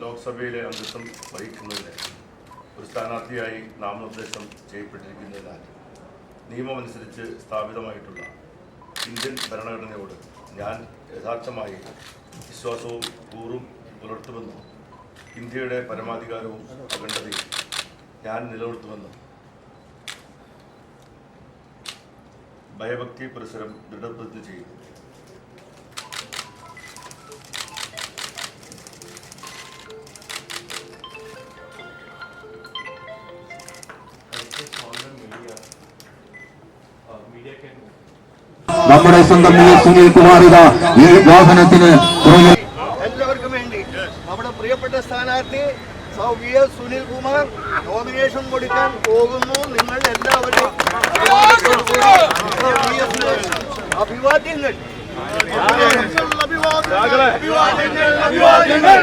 ലോക്സഭയിലെ അംഗത്വം വഹിക്കുന്നതിന് ഒരു സ്ഥാനാർത്ഥിയായി നാമനിർദ്ദേശം ചെയ്യപ്പെട്ടിരിക്കുന്നതിനാൽ നിയമമനുസരിച്ച് സ്ഥാപിതമായിട്ടുള്ള ഇന്ത്യൻ ഭരണഘടനയോട് ഞാൻ യഥാർത്ഥമായി വിശ്വാസവും കൂറും പുലർത്തുമെന്നും ഇന്ത്യയുടെ പരമാധികാരവും അഖണ്ഡതയും ഞാൻ നിലനിർത്തുമെന്നും ഭയഭക്തി പരിസരം ദൃഢപ്രതിജ്ഞ ചെയ്യുന്നു നമ്മുടെ സ്വന്തം സുനിൽ കുമാർ ഇതാ ഈ വാഹനത്തിന് എല്ലാവർക്കും വേണ്ടി നമ്മുടെ പ്രിയപ്പെട്ട സ്ഥാനാർത്ഥി സൗ V S Sunil Kumar nomination കൊടുക്കാൻ പോകുന്നു. നിങ്ങൾ എല്ലാവരും അഭിവാദ്യങ്ങൾ. അഭിവാദ്യങ്ങൾ. അഭിവാദ്യങ്ങൾ.